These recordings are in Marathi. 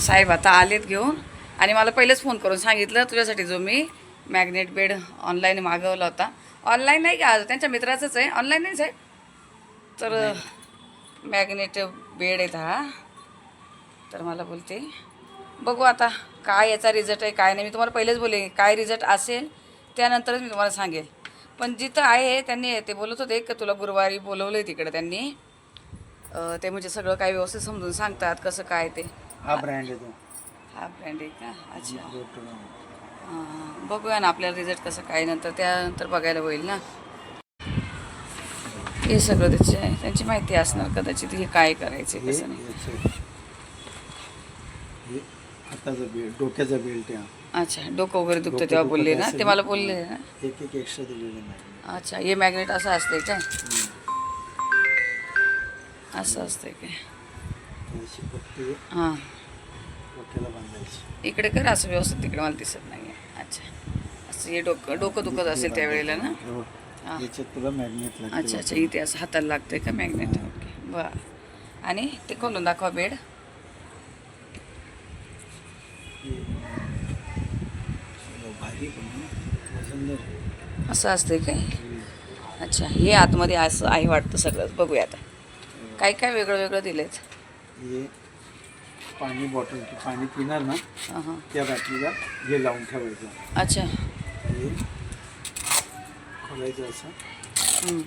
साहेब आता आलेत घेऊन. आणि मला पहिलेच फोन करून सांगितलं तुझ्यासाठी जो मी मॅग्नेट बेड ऑनलाईन मागवला होता. ऑनलाईन नाही का? त्यांच्या मित्राचंच आहे. ऑनलाईन नाहीच आहे? तर मॅग्नेट बेड आहेत हा. तर मला बोलते बघू आता काय याचा रिझल्ट आहे काय नाही. मी तुम्हाला पहिलेच बोले काय रिझल्ट असेल त्यानंतरच मी तुम्हाला सांगेल. पण जिथं आहे त्यांनी ते बोलत होते का तुला गुरुवारी बोलवलं आहे तिकडे त्यांनी. ते म्हणजे सगळं काय व्यवस्थित समजून सांगतात कसं काय ते. हा ब्रँड आहे तो. हा ब्रँड आहे का? अच्छा. हां. बघूया ना आपल्याला रिझल्ट कसं काय नंतर त्यानंतर बघायला होईल ना. हे सगळं त्याचे त्यांची माहिती असणार कदाचित हे काय करायचं हे कसं नाही. याचं- हे हाताचा बेल्ट डोक्याचा बेल्ट आहे. हा. अच्छा डोकं वगैरे दुखतं डोकं तेव्हा दुखत बोलले ना? असेल. ते मला बोलले ना. एक एक एक्स्ट्रा दिलेले नाही अच्छा हे मॅग्नेट असं असते काय? असं असतंय काय? पट्टी हां. इकडे कर असं व्यवस्थित तिकडे. मला दिसत नाही अच्छा. असं हे डोकं डोकं दुखत असेल त्यावेळेला ना? हो. हा. तुला मॅग्नेट अच्छा अच्छा. इथे असं हाताला लागतंय का मॅग्नेट ओके. बरं. आणि ते खोलून दाखवा बेड. हे. असं असतंय काय? अच्छा. हे आतमध्ये असं आहे वाटतं सगळंच बघूया आता. काय काय वेगळं वेगळं दिलेत? हे पाणी बॉटल पाणी पिणार ना हां हां त्या बाटलीला हे लावून ठेवायचं. अच्छा. हे खोलायचं असं. हं.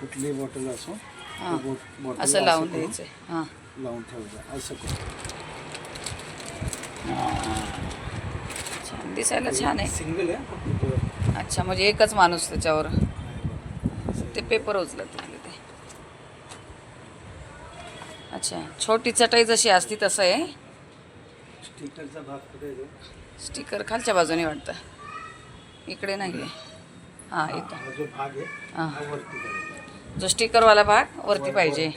कुठलीही बॉटल असो हां. त्या बॉट- बॉटलला असं लावून करून द्यायचं. हां. लावून ठेवायचं. असं करून. छान दिसायला छान आहे. सिंगल आहे फक्त तो- अच्छा म्हणजे एकच माणूस त्याच्यावर. ते पेपर उचलत तिथले ते अच्छा. छोटी चटई जशी असती तसं आहे. स्टिकरचा भाग? स्टिकर खालच्या बाजूने वाटतं. इकडे नाही आहे. हां इथं. हा जो भाग आहे हां. जो स्टिकरवाला भाग वरती वर- पाहिजे.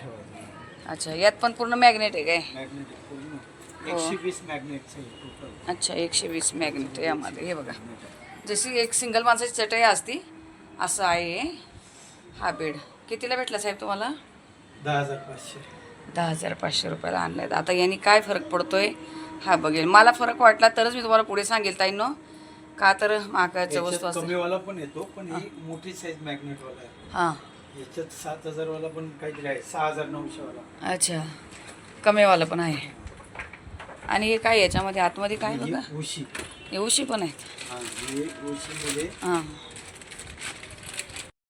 अच्छा यात पण पूर्ण मॅग्नेट आहे काय? मॅग्नेट. हो. एकशे वीस टोटल अच्छा एकशे वीस मॅग्नेट आहे यामध्ये. हे बघा. जशी एक सिंगल माणसाची चटई असती असं आहे. हे. हा बेड. कितीला भेटला साहेब तुम्हाला? दहा हजार पाचशे. दहा हजार पाचशे रुपयाला आणलाय आता यांनी काय फरक पडतोय? हा बघेल. मला फरक वाटला तरच मी तुम्हाला पुढे सांगेल ताईंनो. का तर महागाचं वस्तू असते कमीवाला पण येतो पण ही. मोठी साईज मॅग्नेटवाला आहे. हां. याच्यात सात हजारवाला पण काहीतरी आहे सहा हजार नऊशेवाला. अच्छा. कमीवालं पण आहे. आणि हे काय याच्यामध्ये आतमध्ये काय ही बघा? उशी. हे उशी पण आहेत. हा ही उशीमध्ये हां.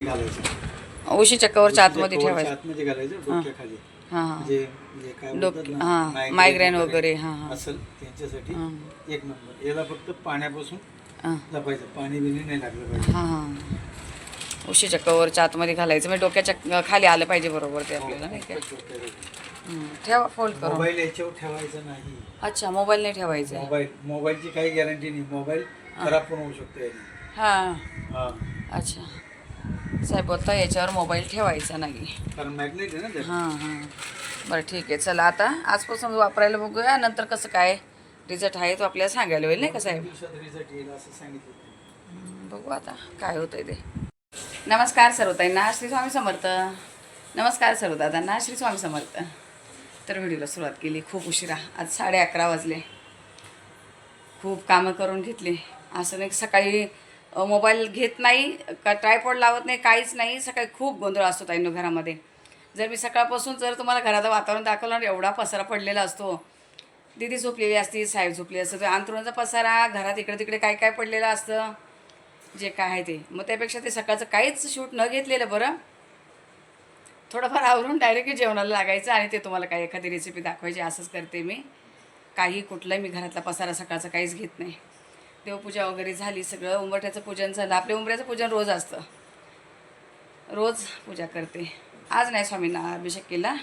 घालायचं. उशीच्या कवरच्या आतमध्ये ठेवायचं. आतमध्ये घालायचं डोक्याखाली. हां. हां जे जे काय डोक बोलतात ना, हां migraine मायग्रेन वगैरे हां हां. असेल त्यांच्यासाठी हां. एक नंबर. याला फक्त पाण्यापासून हां. जपायचं पाणी बिणी नाही लागलं पाहिजे. हां हां. उशीच्या कवरच्या आतमध्ये घालायचं. म्हणजे डोक्याच्या खाली आलं पाहिजे बरोबर ते आपल्याला नाही का? हं. ठेवा फोल्ड करून. मोबाईल याच्यावर ठेवायचं नाही. अच्छा मोबाईल नाही ठेवायचं. मोबाईल मोबाईलची काही गॅरंटी नाही. मोबाईल खराब पण होऊ शकतो याने. हां. हा. अच्छा. साहेब बोलता याच्यावर मोबाईल ठेवायचा नाही. कारण मॅग्नेट आहे ना ते हां हां. बरं ठीक आहे. चला आता आजपासून वापरायला बघूया. नंतर कसं काय रिझल्ट आहे तो आपल्याला सांगायला होईल नाही का साहेब? दिवसात रिझल्ट येईल असं सांगितलं त्यांनी. बघू आता काय होतंय ते. नमस्कार सर्वताईंना श्री स्वामी समर्थ. नमस्कार सर्वदादांना श्री स्वामी समर्थ. तर व्हिडिओला सुरुवात केली. खूप उशिरा. आज साडे अकरा वाजले. खूप कामं करून घेतली. असं नाही की सकाळी मोबाईल घेत नाही का ट्रायपॉड लावत नाही काहीच नाही सकाळी खूप गोंधळ असतो ताईंनो घरामध्ये. जर मी सकाळपासून जर तुम्हाला घराचं वातावरण दाखवलं ना एवढा पसारा पडलेला असतो दिदी झोपलेली असती साहेब झोपली असतं तर अंथरुणाचा पसारा घरात इकडे तिकडे काय काय पडलेलं असतं जे काय आहे ते. मग त्यापेक्षा ते सकाळचं काहीच शूट न घेतलेलं बरं. थोडंफार आवरून डायरेक्ट जेवणाला लागायचं आणि ते तुम्हाला काही एखादी रेसिपी दाखवायची असंच करते मी. काही कुठलाही मी घरातला पसारा सकाळचा काहीच घेत नाही. देवपूजा वगैरे झाली सगळं उंबरठ्याचं पूजन झालं. आपल्या उंबऱ्याचं पूजन रोज असतं. रोज पूजा करते. आज नाही स्वामींना अभिषेक केला.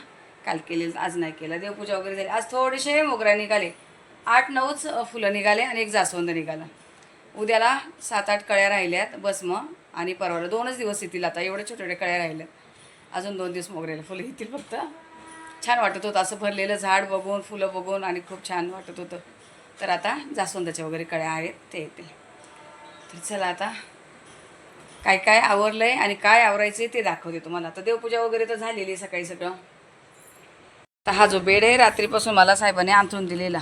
काल केले आज नाही केला. देवपूजा वगैरे झाली. आज थोडेसे मोगरा निघाले. आठ नऊच फुलं निघाले आणि एक जास्वंद निघाला. उद्याला सात आठ कळ्या राहिल्यात बस मग आणि परवाला. दोनच दिवस येतील आता. एवढे छोटे छोटे कळ्या राहिल्यात. अजून दोन दिवस मोगऱ्याला फुलं येतील फक्त. छान वाटत होतं. असं भरलेलं झाड बघून फुलं बघून आणि खूप छान वाटत होतं. तर आता जास्वंदाच्या वगैरे कळ्या आहेत ते येतील. तर चला आता काय काय आवरलं आहे आणि काय आवरायचं आहे ते दाखवते तुम्हाला. आता देवपूजा वगैरे तर झालेली आहे सकाळी सगळं. तर हा जो बेड आहे रात्रीपासून मला साहेबाने आंथरून दिलेला.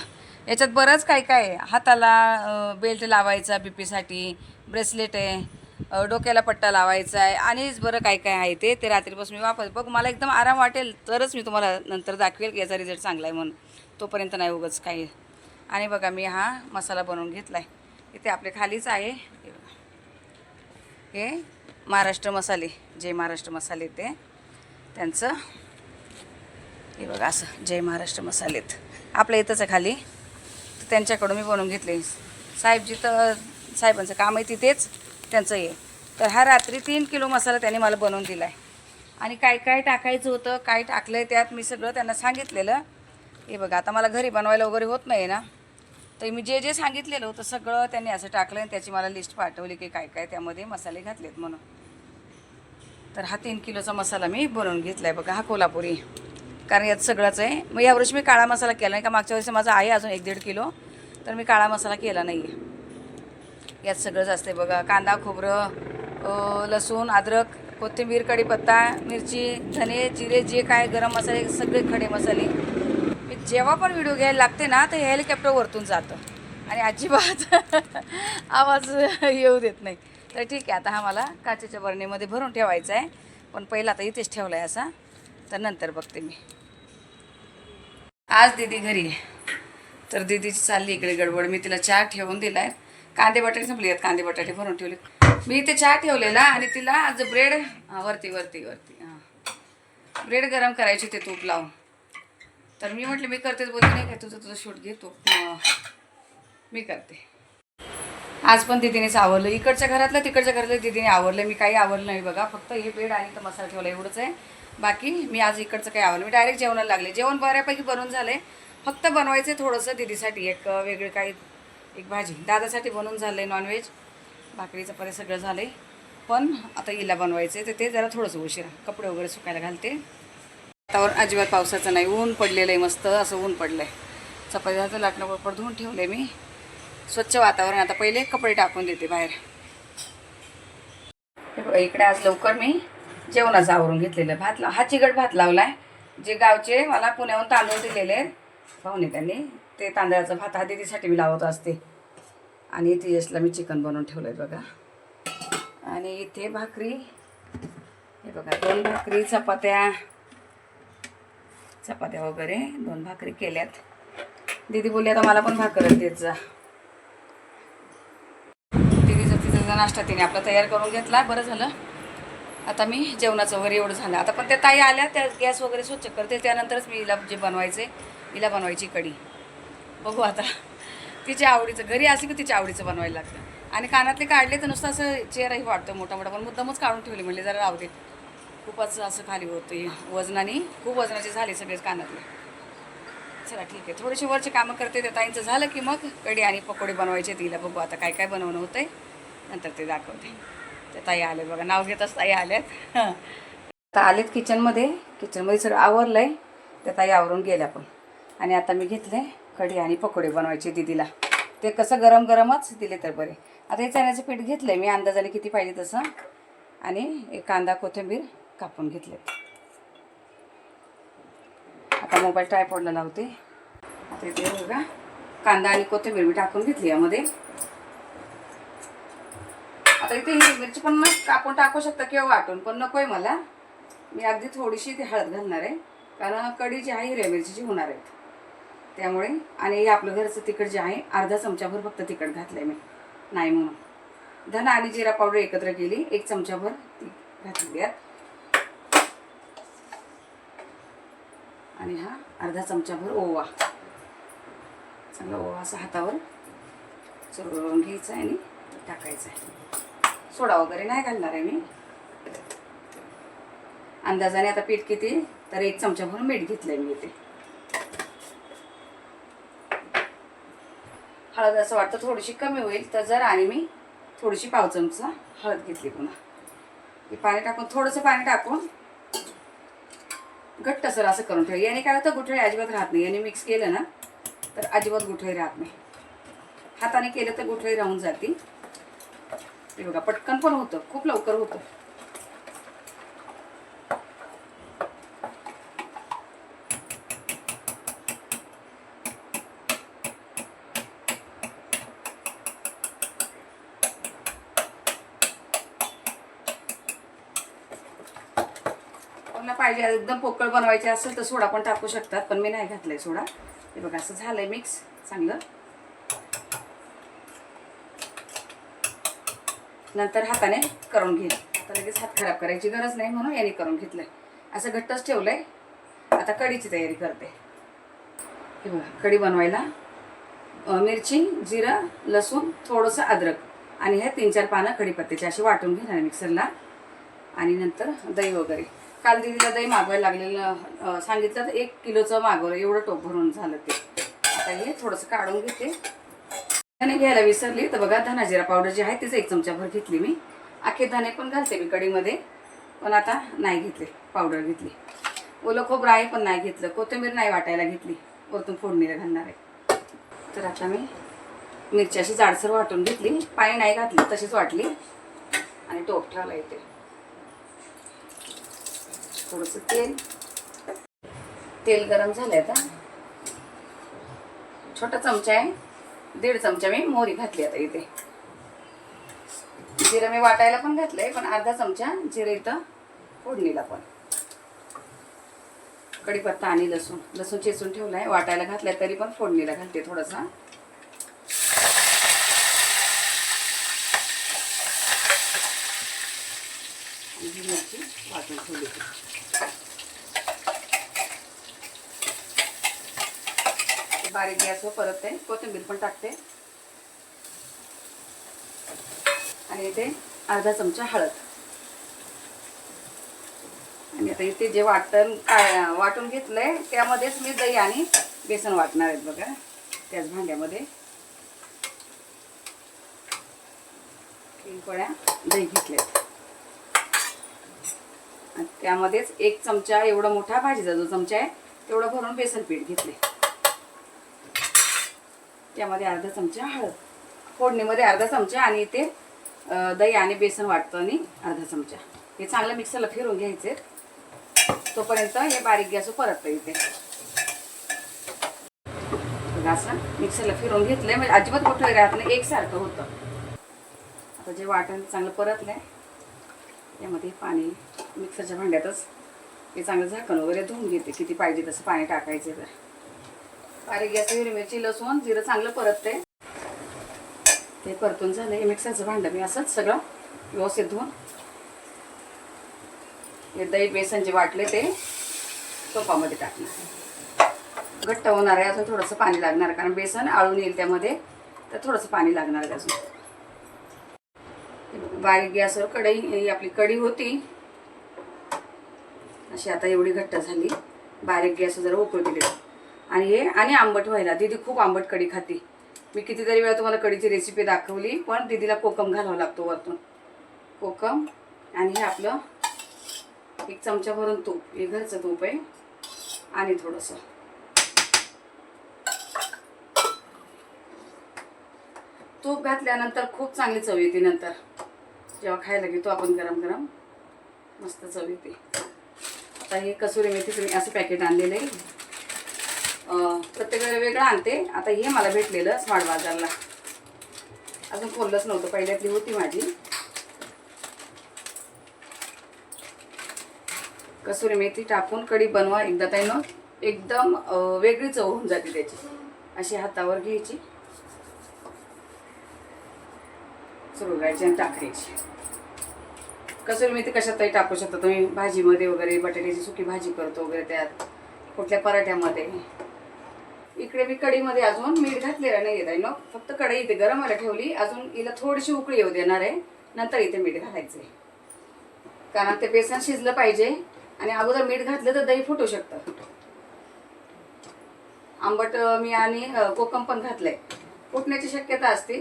याच्यात बरंच काय काय आहे? हाताला बेल्ट लावायचा बी पीसाठी ब्रेसलेट आहे डोक्याला पट्टा लावायचा आहे आणिच बरं काय काय आहे ते ते रात्रीपासून मी वापर बघ मला एकदम आराम वाटेल तरच मी तुम्हाला नंतर दाखवेल की याचा रिझल्ट चांगला आहे म्हणून. तोपर्यंत नाही उगच काही आणि बघा मी हा मसाला बनवून घेतला आहे इथे आपले खालीच आहे. हे बघा. हे महाराष्ट्र मसाले जय महाराष्ट्र मसाले ते. त्यांचं. हे बघा असं जय महाराष्ट्र मसालेत आपल्या इथंच आहे खाली. तर त्यांच्याकडून मी बनवून घेतले. साहेबजी तर साहेबांचं काम आहे तिथेच. त्यांचं हे. तर हा रात्री तीन किलो मसाला त्यांनी मला बनवून दिला आहे आणि काय काय टाकायचं होतं काय टाकलं आहे त्यात मी सगळं त्यांना सांगितलेलं. हे बघा आता मला घरी बनवायला वगैरे होत नाही ना. तर मी जे जे सांगितलेलं होतं सगळं त्यांनी असं टाकलं आणि त्याची मला लिस्ट पाठवली की काय काय त्यामध्ये मसाले घातलेत म्हणून. तर हा तीन किलोचा मसाला मी बनवून घेतला आहे बघा हा कोल्हापुरी. कारण यात सगळंच आहे. मग यावर्षी मी काळा मसाला केला नाही का मागच्या वर्षी माझा आहे अजून एक दीड किलो तर मी काळा मसाला केला नाही आहे यात सगळंच असते बघा कांदा खोबरं लसूण अद्रक कोथिंबीर कढीपत्ता मिरची धने जिरे जे काय गरम मसाले सगळे खडे मसाले. जेव्हा पण व्हिडिओ घ्यायला लागते ना तर हेलिकॉप्टर वरतून जातं. आणि अजिबात आवाज येऊ देत नाही. तर ठीक आहे आता हा मला काचेच्या बरणीमध्ये भरून ठेवायचा आहे. पण पहिला आता इथेच ठेवला आहे असा. तर नंतर बघते मी. आज दीदी घरी आहे. तर दीदीची चालली इकडे गडबड. मी तिला चहा ठेवून दिला आहे कांदे बटाटे संपले आहेत कांदे बटाटे भरून ठेवले. मी इथे चहा ठेवलेला आणि तिला आज ब्रेड वरती वरती वरती हां. ब्रेड गरम करायची ते तूप लावून. तर मी म्हटलं मी करतेच बोलते नाही काय तुझं तुझं शूट घेतो मी करते. आज पण दिदीनेच आवरलं इकडच्या घरातलं तिकडच्या घरातलं दिदीने आवरलं मी काही आवरलं नाही बघा. फक्त हे बेड आणि तर मसाला ठेवला एवढंच आहे. बाकी मी आज इकडचं काही आवडलं मी डायरेक्ट जेवणाला लागले. जेवण बऱ्यापैकी बनवून आहे फक्त बनवायचं थोडंसं दिदीसाठी. एक अं, वेगळे काही एक भाजी. दादासाठी बनवून झालं आहे नॉनव्हेज भाकरीचं परे सगळं झालं आहे पण आता हिला बनवायचं आहे तर ते जरा थोडंसं उशिरा. कपडे वगैरे सुकायला घालते. वातावरण अजिबात पावसाचं नाही. ऊन पडलेलं आहे मस्त असं ऊन पडलं आहे चपात्याचं लाटणं पडपड धुवून ठेवलं आहे मी. स्वच्छ वातावरण. आता पहिले कपडे टाकून देते बाहेर. हे बघा इकडे आज लवकर मी जेवणाचं आवरून घेतलेलं भात लाव हा चिगट भात लावला आहे जे गावचे मला पुण्याहून तांदूळ दिलेले पाहुणे त्यांनी ते तांदळाचा भात हा दिदीसाठी मी लावत असते. आणि तेजसला मी चिकन बनवून ठेवलं आहे बघा. आणि इथे भाकरी. हे बघा दोन भाकरी चपात्या चपात्या वगैरे दोन भाकरी केल्यात. दीदी बोलली आता मला पण भाकरच देत जा. दीदीचा तिचा नाश्ता तिने आपला तयार करून घेतला बरं झालं. आता मी जेवणाचं वगैरे एवढं झालं. आता पण त्या ताई आल्या त्या गॅस वगैरे स्वच्छ करते त्यानंतरच मी हिला जे बनवायचे हिला बनवायची कढी. बघू आता. तिच्या आवडीचं घरी असली की तिच्या आवडीचं बनवायला लागतं. आणि कानातले काढले तर नुसतं असं चेहराही वाटतो मोठा मोठा पण मुद्दामच काढून ठेवले म्हणले जरा राहू दे. खूपच असं खाली होतं वजनाने. खूप वजनाचे झाले सगळेच कानातले. चला ठीक आहे. थोडेसे वरचे कामं करते त्या ताईंचं झालं की मग कढी आणि पकोडे बनवायचे तिला बघू आता काय काय बनवणं होतंय. नंतर ते दाखवते. त्या ताई आले बघा. नाव घेतच ताई आल्यात. आता आलेत किचनमध्ये. किचनमध्ये सगळं आवरलं आहे त्या ताई आवरून गेल्या पण. आणि आता मी घेतले कढी आणि पकोडे बनवायचे दिदीला. ते कसं गरम गरमच दिले तर बरे. आता हे चण्याचं पीठ घेतलं मी अंदाजाने किती पाहिजे तसं. आणि एक कांदा कोथिंबीर. कापून घेतलेत. आता मोबाईल ट्रायपॉडला लावते. आता इथे बघा कांदा आणि कोथिंबीर मी टाकून घेतली यामध्ये. आता इथे हिरवी मिरची पण मग कापून टाकू शकता किंवा वाटून पण नकोय मला. मी अगदी थोडीशी ती हळद घालणार आहे कारण कढी जी आहे हिरव्या मिरचीची होणार आहेत त्यामुळे आणि हे आपलं घरचं तिखट जे आहे अर्धा चमचाभर फक्त तिखट घातलंय मी. नाही म्हणून. धना आणि जिरा पावडर एकत्र केली एक चमचाभर ती घातली यात आणि हा अर्धा चमचाभर ओवा. चांगला ओवा असा हातावर चुरवून घ्यायचा आहे आणि टाकायचा आहे. सोडा वगैरे नाही घालणार आहे मी. अंदाजाने आता पीठ किती तर एक चमचाभर मीठ घेतलंय मी ते हळद असं वाटतं थोडीशी कमी होईल तर जर आणि मी थोडीशी पाव चमचा हळद घेतली पुन्हा. हे पाणी टाकून थोडंसं पाणी टाकून घट्ट सर असं करून ठेव याने काय होतं गुठळी अजिबात राहत नाही. याने मिक्स केलं ना तर अजिबात गुठळी राहत नाही. हाताने केलं तर गुठळी राहून जातील. हे बघा पटकन पण होतं खूप लवकर होतं. पाहिजे एकदम पोकळ बनवायचे असेल तर सोडा पण टाकू शकतात पण मी नाही घातलंय सोडा. हे बघा असं झालंय मिक्स चांगलं. नंतर हाताने करून घेईन आता लगेच हात खराब करायची गरज नाही म्हणून याने करून घेतलंय. असं घट्टच ठेवलंय. आता कढीची तयारी करते. हे बघा कढी बनवायला मिरची जिरं लसूण थोडंसं अद्रक आणि हे तीन चार पानं कढीपत्त्याची अशी वाटून घेणार मिक्सरला आणि नंतर दही वगैरे. काल दिदीला दही मागवायला लागलेलं सांगितलं तर एक किलोचं मागवलं एवढं टोप भरून झालं ते. आता हे थोडंसं काढून घेते. धने घ्यायला विसरली तर बघा धना जिरा पावडर जी आहे तिचं एक चमचाभर घेतली मी. अख्खे धने पण घालते मी कडीमध्ये पण आता नाही घेतले पावडर घेतली. ओलं खोबरं आहे पण नाही घेतलं. कोथिंबीर नाही वाटायला घेतली. वरतून फोडणीला घालणार आहे. तर आता मी मिरची अशी जाडसर वाटून घेतली. पाणी नाही घातली तशीच वाटली. आणि टोप ठेवला येते थोडंसं तेल. तेल गरम झालंय आता. छोटा चमचा आहे. दीड चमचा मी मोहरी घातली आता इथे. जिरं मी वाटायला पण घातलंय पण अर्धा चमचा जिरं इथं फोडणीला पण. कढीपत्ता आणि लसूण. लसूण चेचून ठेवलाय. वाटायला घातलाय तरी पण फोडणीला घालते थोडासा आणि ही मिरची वाटून ठेवली बारीक गॅसवर परतते. कोथिंबीर पण टाकते. आणि इथे अर्धा चमचा हळद. आणि आता इथे जे वाटण काय वाटून घेतलंय त्यामध्येच मी दही आणि बेसन वाटणार आहेत बघा. त्याच भांड्यामध्ये. तीन पळ्या दही घेतल्यात त्यामध्येच एक चमचा एवढा मोठा भाजीचा जो चमचा आहे तेवढं भरून बेसन पीठ घेतले त्यामध्ये अर्धा चमचा हळद. फोडणीमध्ये अर्धा चमचा आणि इथे दही आणि बेसन वाटतं आणि अर्धा चमचा. हे चांगलं मिक्सरला फिरून घ्यायचे. तोपर्यंत हे बारीक गॅस परत इथे. असं मिक्सरला फिरून घेतलंय. म्हणजे अजिबात कुठं राहत नाही एकसारखं होतं. आता जे वाटण चांगलं परतलंय यामध्ये पाणी मिक्सरच्या भांड्यातच हे चांगलं झाकण वगैरे धुवून घेते. किती पाहिजे तसं पाणी टाकायचं तर. बारीक गॅस हिरवी मिरची लसूण जिरं चांगलं परतते. ते परतून झालं. हे मिक्सरचं भांडं मी असंच सगळं व्यवस्थित धुवून हे दही बेसन जे वाटले ते सोपामध्ये टाकणार. घट्ट होणार आहे अजून थोडंसं पाणी लागणार कारण बेसन आळून येईल त्यामध्ये तर थोडंसं पाणी लागणार आहे अजून. बारीक गॅसवर कढई ही आपली कढी होती. अशी आता एवढी घट्ट झाली. बारीक गॅसवर जरा उकळू दिली. आणि हे आणि आंबट व्हायला. दीदी खूप आंबट कढी खाते. मी कितीतरी वेळा तुम्हाला कढीची रेसिपी दाखवली पण दीदीला कोकम घालावा लागतो वरतून. कोकम आणि हे आपलं एक चमचा भरून तूप हे घरचं तूप आहे. आणि थोडंसं. तूप घातल्यानंतर खूप चांगली चव येते नंतर. जेव्हा खायला घेतो आपण गरम गरम मस्त चव येते. आता हे कसुरी मेथी तुम्ही असं पॅकेट आणलेलं आहे. प्रत्येक वेळेला वेगळं आणते. आता हे मला भेटलेलं स्मार्ट बाजारला अजून खोललंच नव्हतं. पहिल्यातली होती माझी. कसुरी मेथी टाकून कढी बनवा. एकदा त्यानं एकदम वेगळी चव होऊन जाते त्याची. अशी हातावर घ्यायची. चुरगायची आणि टाकायची. कसुरी मेथी कशातही टाकू शकता तुम्ही? भाजीमध्ये वगैरे बटाट्याची सुकी भाजी करतो वगैरे त्यात. कुठल्या पराठ्यामध्ये? इकडे मी कढीमध्ये अजून मीठ घातलेलं नाही आहे ना. फक्त कढई इथे गरम व्हायला ठेवली. अजून हिला थोडीशी उकळी येऊ देणार आहे. नंतर इथे मीठ घालायचे कारण ते बेसन शिजलं पाहिजे आणि अगोदर मीठ घातलं तर दही फुटू शकतं. आंबट मी आणि कोकम पण घातलंय. फुटण्याची शक्यता असते.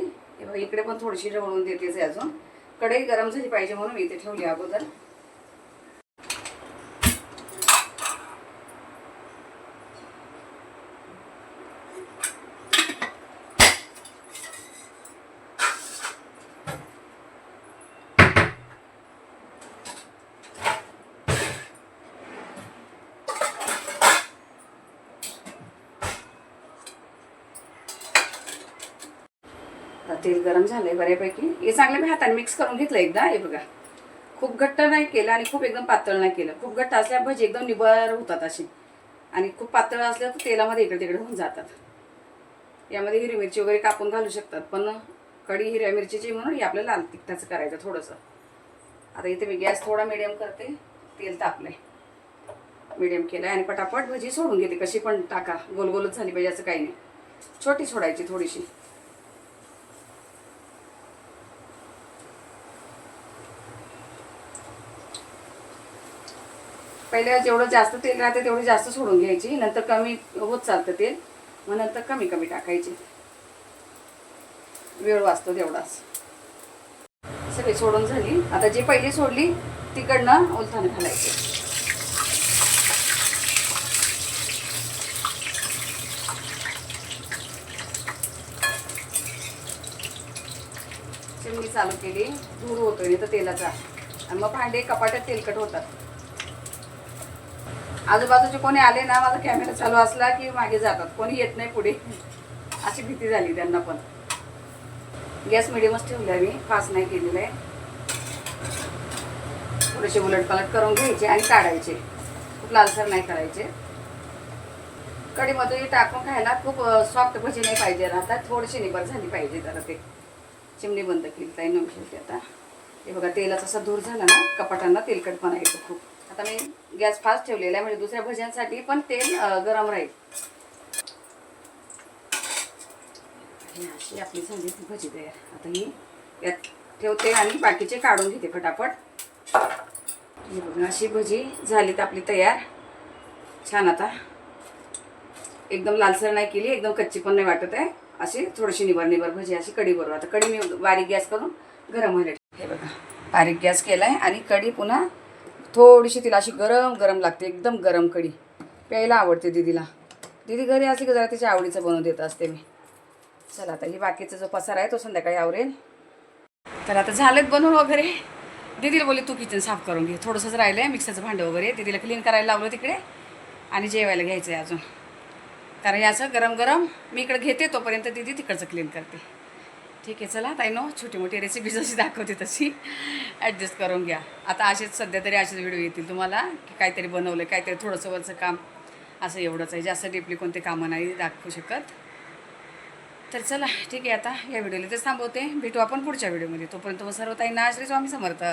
इकडे पण थोडीशी रवळून देतेच आहे अजून. कढई गरम झाली पाहिजे म्हणून इथे ठेवली अगोदर. झालं आहे झालंय बऱ्यापैकी. हे चांगलं मी हाताने मिक्स करून घेतलं एकदा. हे बघा. खूप घट्ट नाही केलं आणि खूप एकदम पातळ नाही केलं. खूप घट्ट असल्या भजी एकदम निबर होतात अशी. आणि खूप पातळ असल्या तर तेलामध्ये इकडे तिकडे होऊन जातात. यामध्ये हिरवी मिरची वगैरे कापून घालू शकतात. पण कढी हिरव्या मिरचीची म्हणून हे आपल्याला लाल तिखटाचं करायचं थोडंसं. आता इथे मी गॅस थोडा मिडियम करते. तेल तापलंय. मिडियम केलं आणि पटापट भजी सोडून घेते. कशी पण टाका. गोलगोलच झाली पाहिजे असं काही नाही. छोटी सोडायची थोडीशी. पहिले जेवढं जास्त तेल राहते तेवढी जास्त सोडून घ्यायची. नंतर कमी होत चालतं तेल. मग नंतर कमी कमी टाकायची. वेळ वाचतो तेवढाच. सगळी सोडून झाली. आता जे पहिली सोडली तिकडनं ओलथान घालायचे. चिमणी चालू केली. धूर होतोय नाही तर तेलाचा. आणि मग भांडे कपाटात तेलकट होतात. आजूबाजूचे कोणी आले ना माझा कॅमेरा चालू असला की मागे जातात. कोणी येत नाही पुढे. अशी भीती झाली त्यांना पण. गॅस मिडियमच ठेवला मी. फास्ट नाही केलेलं आहे. थोडेसे उलट पलट करून घ्यायचे आणि काढायचे. खूप लालसर नाही करायचे. कढीमध्ये टाकून खायला खूप सॉफ्ट भजी नाही पाहिजे आता थोडीशी निबर झाली पाहिजे जरा ते. चिमणी बंद केली ताई न आता. हे बघा तेलाचा असा धूर झाला ना कपाटांना तेलकटपणा येतो खूप. आता मी गॅस फास्ट ठेवलेला आहे म्हणजे दुसऱ्या भज्यांसाठी पण तेल गरम राहील. अशी आपली झाली ती भजी तयार. आता ही यात ठेवते आणि बाकीचे काढून घेते फटाफट. ही बघा अशी भजी झाली तर आपली तयार. छान आता. एकदम लालसर नाही केली एकदम कच्ची पण नाही वाटत आहे. अशी थोडीशी निबर निबर भजी अशी कढी बरोबर आता कढी मी बारीक गॅस करून गरम व्हायला ठेवते. हे बघा बारीक गॅस केला आहे आणि कढी पुन्हा थोडीशी तिला अशी गरम गरम लागते एकदम गरम कढी. प्यायला आवडते दीदीला. दीदी घरी असली की जरा तिच्या आवडीचं बनवून देत असते मी. चला आता ही बाकीचा जो पसारा आहे तो संध्याकाळी आवरेल. तर आता झालेत बनवून वगैरे. दीदीला बोलली तू किचन साफ करून घे. थोडंसंच राहिलं आहे मिक्सरचं भांडं वगैरे. दीदीला क्लीन करायला लावलं तिकडे. आणि जेवायला घ्यायचं आहे अजून. कारण याचं गरम गरम मी इकडं घेते तोपर्यंत दीदी तिकडचं क्लीन करते. ठीक आहे चला ताई नो छोटी मोठी रेसिपी जशी दाखवते तशी. ॲडजस्ट करून घ्या. आता असेच सध्या तरी असेच व्हिडिओ येतील तुम्हाला की काहीतरी बनवलं काहीतरी थोडंसं वरचं काम. असं एवढंच आहे. जास्त डीपली कोणते कामं नाही दाखवू शकत. तर चला ठीक आहे आता या व्हिडिओला तेच थांबवते. भेटू आपण पुढच्या व्हिडिओमध्ये तोपर्यंत मग सर्व ताईंना श्री स्वामी समर्थ.